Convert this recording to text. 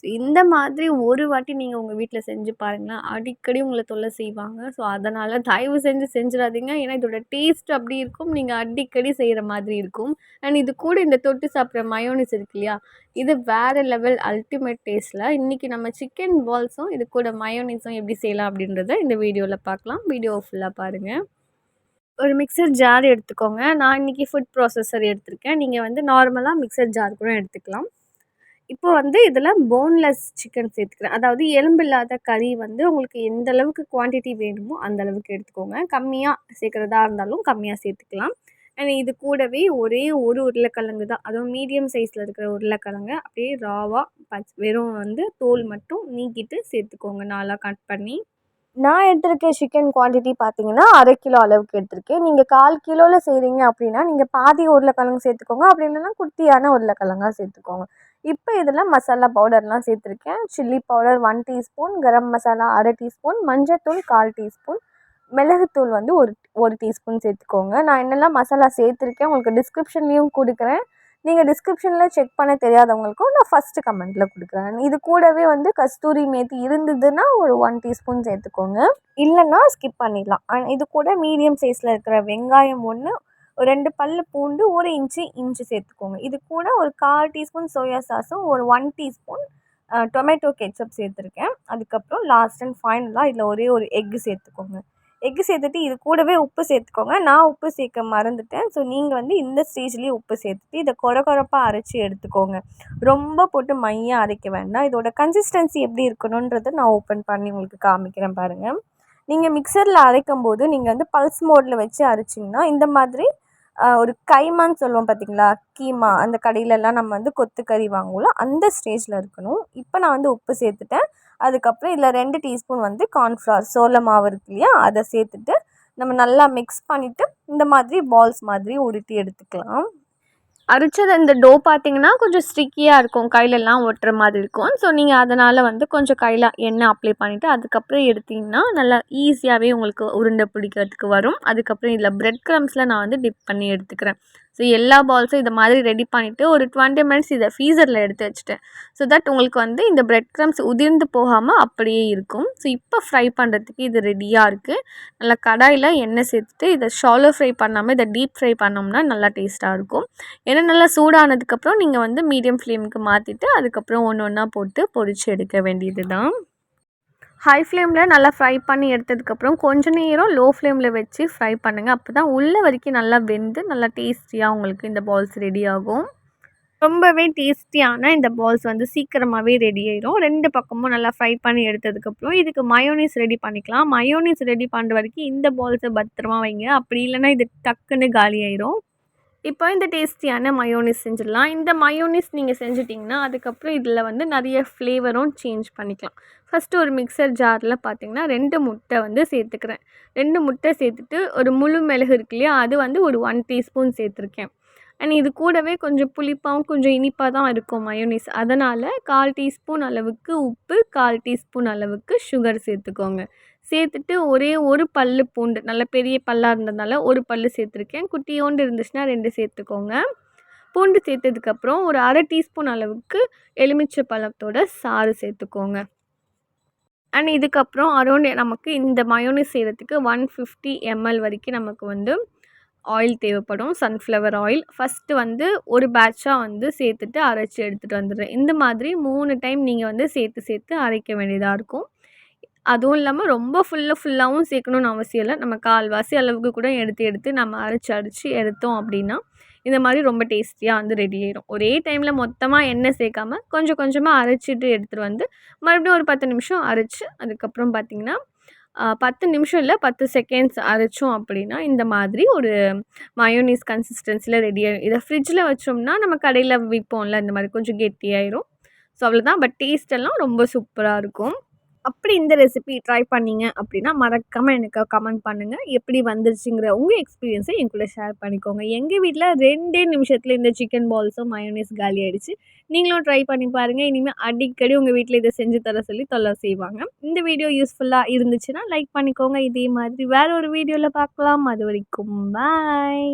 So இந்த மாதிரி ஒரு வாட்டி நீங்கள் உங்கள் வீட்டில் செஞ்சு பாருங்களேன். அடிக்கடி உங்களை தொல்லை செய்வாங்க. ஸோ அதனால் தயவு செஞ்சு செஞ்சிடாதீங்க. ஏன்னா இதோட டேஸ்ட் அப்படி இருக்கும். நீங்கள் அடிக்கடி செய்கிற மாதிரி இருக்கும். அண்ட் இது கூட இந்த தொட்டு சாப்பிட்ற மயோனிஸ் இருக்கு இல்லையா? இது வேறு லெவல் அல்டிமேட் டேஸ்ட்டில் இன்றைக்கி நம்ம சிக்கன் பால்ஸும் இது கூட மயோனிஸும் எப்படி செய்யலாம் அப்படின்றத இந்த வீடியோவில் பார்க்கலாம். வீடியோ ஃபுல்லாக பாருங்கள் ஒரு மிக்சர் ஜார் எடுத்துக்கோங்க. நான் இன்றைக்கி ஃபுட் ப்ராசஸர் எடுத்திருக்கேன். நீங்கள் வந்து நார்மலாக மிக்சர் ஜார் கூட எடுத்துக்கலாம். இப்போ வந்து இதில் போன்லெஸ் சிக்கன் சேர்த்துக்கிறேன். அதாவது எலும்பு இல்லாத கறி வந்து உங்களுக்கு எந்த அளவுக்கு குவான்டிட்டி வேணுமோ அந்த அளவுக்கு எடுத்துக்கோங்க. கம்மியாக சேர்க்குறதா இருந்தாலும் கம்மியாக சேர்த்துக்கலாம். அண்ட் இது கூடவே ஒரே ஒரு உருளைக்கிழங்கு தான். அதுவும் மீடியம் சைஸில் இருக்கிற உருளைக்கிழங்கு. அப்படியே ராவாக பச் வெறும் வந்து தோல் மட்டும் நீக்கிட்டு சேர்த்துக்கோங்க. நாலாக கட் பண்ணி. நான் எடுத்திருக்க சிக்கன் குவான்டிட்டி பார்த்தீங்கன்னா அரை கிலோ அளவுக்கு எடுத்திருக்கேன். நீங்கள் கால் கிலோவில் செய்கிறீங்க அப்படின்னா நீங்கள் பாதி உருளைக்கிழங்கு சேர்த்துக்கோங்க. அப்படி இல்லைன்னா குட்டியான உருளைக்கிழங்கா சேர்த்துக்கோங்க. இப்போ இதில் மசாலா பவுடர்லாம் சேர்த்துருக்கேன். Chilli powder one teaspoon garam masala அரை டீஸ்பூன் மஞ்சத்தூள் கால் டீஸ்பூன் மிளகுத்தூள் வந்து ஒரு ஒரு டீஸ்பூன் சேர்த்துக்கோங்க. நான் என்னெல்லாம் மசாலா சேர்த்துருக்கேன் உங்களுக்கு டிஸ்கிரிப்ஷன்லேயும் கொடுக்குறேன். நீங்கள் டிஸ்கிரிப்ஷனில் செக் பண்ண தெரியாதவங்களுக்கும் நான் ஃபஸ்ட்டு கமெண்ட்டில் கொடுக்குறேன். இது கூடவே வந்து கஸ்தூரி மேத்தி இருந்ததுன்னா ஒரு ஒன் டீஸ்பூன் சேர்த்துக்கோங்க. இல்லைன்னா ஸ்கிப் பண்ணிடலாம். இது கூட மீடியம் சைஸில் இருக்கிற வெங்காயம் ஒன்று ரெண்டு பல் பூண்டு ஒரு இன்ச்சு இஞ்சி சேர்த்துக்கோங்க. இது கூட ஒரு கால் டீஸ்பூன் சோயா சாஸும் ஒரு ஒன் டீஸ்பூன் டொமேட்டோ கெச்சப் சேர்த்துருக்கேன். அதுக்கப்புறம் லாஸ்ட் அண்ட் ஃபைனலாக இதில் ஒரே ஒரு எக்கு சேர்த்துக்கோங்க. எக்கு சேர்த்துட்டு இது கூடவே உப்பு சேர்த்துக்கோங்க. நான் உப்பு சேர்க்க மறந்துட்டேன். ஸோ நீங்கள் வந்து இந்த ஸ்டேஜ்லேயே உப்பு சேர்த்துட்டு இதை கொர கொரப்பாக அரைச்சி எடுத்துக்கோங்க. ரொம்ப போட்டு மையாக அரைக்க வேண்டாம். இதோட கன்சிஸ்டன்சி எப்படி இருக்கணுன்றதை நான் ஓப்பன் பண்ணி உங்களுக்கு காமிக்கிறேன் பாருங்கள் நீங்கள் மிக்சரில் அரைக்கும் போது நீங்கள் வந்து பல்ஸ் மோடில் வச்சு அரைச்சிங்கன்னா இந்த மாதிரி ஒரு கைமான்னு சொல்லுவோம் பார்த்தீங்களா கீமா அந்த கடையிலலாம் நம்ம வந்து கொத்துக்கறி வாங்குவோம்ல அந்த ஸ்டேஜில் இருக்கணும். இப்போ நான் வந்து உப்பு சேர்த்துட்டேன். அதுக்கப்புறம் இதில் ரெண்டு டீஸ்பூன் வந்து கார்ன்ஃப்ளவர் சோள மாவு இருக்கு இல்லையா? அதை சேர்த்துட்டு நம்ம நல்லா மிக்ஸ் பண்ணிவிட்டு இந்த மாதிரி பால்ஸ் மாதிரி உருட்டி எடுத்துக்கலாம். அரைச்சது இந்த டோ பார்த்தீங்கன்னா கொஞ்சம் ஸ்டிக்கியாக இருக்கும். கையிலலாம் ஒட்டுற மாதிரி இருக்கும். ஸோ நீங்கள் அதனால் வந்து கொஞ்சம் கையில் எண்ணெய் அப்ளை பண்ணிவிட்டு அதுக்கப்புறம் எடுத்திங்கன்னா நல்லா ஈஸியாகவே உங்களுக்கு உருண்டை பிடிக்கிறதுக்கு வரும். அதுக்கப்புறம் இதில் ப்ரெட் க்ரம்ஸில் நான் வந்து டிப் பண்ணி எடுத்துக்கிறேன். ஸோ எல்லா பால்ஸும் இதை மாதிரி ரெடி பண்ணிவிட்டு ஒரு டுவெண்ட்டி மினிட்ஸ் இதை ஃபீஸரில் எடுத்து வச்சுட்டேன். ஸோ தட் உங்களுக்கு வந்து இந்த ப்ரெட் க்ரம்ஸ் உதிர்ந்து போகாமல் அப்படியே இருக்கும். ஸோ இப்போ ஃப்ரை பண்ணுறதுக்கு இது ரெடியாக இருக்குது நல்லா கடாயில் எண்ணெய் சேர்த்துட்டு இதை ஷாலோ ஃப்ரை பண்ணாமல் இதை டீப் ஃப்ரை பண்ணோம்னா நல்லா டேஸ்ட்டாக இருக்கும். ஏன்னா நல்லா சூடானதுக்கப்புறம் நீங்கள் வந்து மீடியம் ஃப்ளேமுக்கு மாற்றிட்டு அதுக்கப்புறம் ஒன்று ஒன்றா போட்டு பொரித்து எடுக்க வேண்டியது தான் ஹை ஃப்ளேமில் நல்லா ஃப்ரை பண்ணி எடுத்ததுக்கப்புறம் கொஞ்ச நேரம் லோ ஃப்ளேமில் வச்சு ஃப்ரை பண்ணுங்கள் அப்போ தான் உள்ள வரைக்கும் நல்லா வெந்து நல்லா டேஸ்டியாக உங்களுக்கு இந்த பால்ஸ் ரெடி ஆகும். ரொம்பவே டேஸ்டியான இந்த பால்ஸ் வந்து சீக்கிரமாகவே ரெடி ஆயிடும் ரெண்டு பக்கமும் நல்லா ஃப்ரை பண்ணி எடுத்ததுக்கப்புறம் இதுக்கு மயோனிஸ் ரெடி பண்ணிக்கலாம். மயோனிஸ் ரெடி பண்ணுற வரைக்கும் இந்த பால்ஸை பத்திரமா வைங்க. அப்படி இல்லைன்னா இது டக்குன்னு காலி ஆயிரும். இப்போ இந்த டேஸ்டியான மயோனிஸ் செஞ்சிடலாம். இந்த மயோனிஸ் நீங்கள் செஞ்சிட்டிங்கன்னா அதுக்கப்புறம் இதில் வந்து நிறைய ஃப்ளேவரும் சேஞ்ச் பண்ணிக்கலாம். ஃபஸ்ட்டு ஒரு மிக்சர் ஜாரில் பார்த்திங்கன்னா ரெண்டு முட்டை வந்து சேர்த்துக்கிறேன். ரெண்டு முட்டை சேர்த்துட்டு ஒரு முழு மிளகு இருக்கு இல்லையா அது வந்து ஒரு ஒன் டீஸ்பூன் சேர்த்துருக்கேன். அண்ட் இது கூடவே கொஞ்சம் புளிப்பாகவும் கொஞ்சம் இனிப்பாக தான் இருக்கும் மயோனிஸ் அதனால் கால் டீஸ்பூன் அளவுக்கு உப்பு கால் டீஸ்பூன் அளவுக்கு சுகர் சேர்த்துக்கோங்க. சேர்த்துட்டு ஒரே ஒரு பல் பூண்டு நல்ல பெரிய பல்லாக இருந்ததுனால ஒரு பல் சேர்த்துருக்கேன். குட்டியோண்டு இருந்துச்சுன்னா ரெண்டு சேர்த்துக்கோங்க. பூண்டு சேர்த்ததுக்கப்புறம் ஒரு அரை டீஸ்பூன் அளவுக்கு எலுமிச்சை பழத்தோட சாறு சேர்த்துக்கோங்க. அண்ட் இதுக்கப்புறம் அரௌண்ட் நமக்கு இந்த மயோனிஸ் செய்கிறதுக்கு ஒன் ஃபிஃப்டி எம்எல் வரைக்கும் நமக்கு வந்து ஆயில் தேவைப்படும். சன்ஃப்ளவர் ஆயில் ஃபஸ்ட்டு வந்து ஒரு பேட்சாக வந்து சேர்த்துட்டு அரைச்சி எடுத்துகிட்டு வந்துடுறேன். இந்த மாதிரி மூணு டைம் நீங்கள் வந்து சேர்த்து சேர்த்து அரைக்க வேண்டியதாக இருக்கும். அதுவும் இல்லாமல் ரொம்ப ஃபுல்லாக ஃபுல்லாகவும் சேர்க்கணுன்னு அவசியம் இல்லை. நம்ம கால்வாசி அளவுக்கு கூட எடுத்து எடுத்து நம்ம அரைச்சி அரைச்சி எடுத்தோம் அப்படின்னா இந்த மாதிரி ரொம்ப டேஸ்டியாக வந்து ரெடி ஆயிடும் ஒரே டைமில் மொத்தமாக எண்ணெய் சேர்க்காம கொஞ்சம் கொஞ்சமாக அரைச்சிட்டு எடுத்துகிட்டு வந்து மறுபடியும் ஒரு பத்து நிமிஷம் அரைச்சி அதுக்கப்புறம் பார்த்திங்கன்னா பத்து நிமிஷம் இல்லை பத்து செகண்ட்ஸ் அரைச்சோம் அப்படின்னா இந்த மாதிரி ஒரு மயோனீஸ் கன்சிஸ்டன்சியில் ரெடி ஆகிடும் இதை ஃப்ரிட்ஜில் வச்சோம்னா நம்ம கடையில் விற்போம்ல இந்த மாதிரி கொஞ்சம் கெட்டியாயிரும். ஸோ அவ்வளோதான் பட் டேஸ்ட் எல்லாம் ரொம்ப சூப்பராக இருக்கும். அப்படி இந்த ரெசிபி ட்ரை பண்ணிங்க அப்படின்னா மறக்காமல் எனக்கு கமெண்ட் பண்ணுங்கள் எப்படி வந்துருச்சுங்கிற உங்கள் எக்ஸ்பீரியன்ஸை என் கூட ஷேர் பண்ணிக்கோங்க. எங்கள் வீட்டில் ரெண்டே நிமிஷத்தில் இந்த சிக்கன் பால்ஸும் மயோனீஸ் காலி ஆகிடுச்சு நீங்களும் ட்ரை பண்ணி பாருங்கள் இனிமேல் அடிக்கடி உங்கள் வீட்டில் இதை செஞ்சு தர சொல்லி தொல்லை செய்வாங்க. இந்த வீடியோ யூஸ்ஃபுல்லாக இருந்துச்சுன்னா லைக் பண்ணிக்கோங்க. இதே மாதிரி வேறு ஒரு வீடியோவில் பார்க்கலாம். அது வரைக்கும் பாய்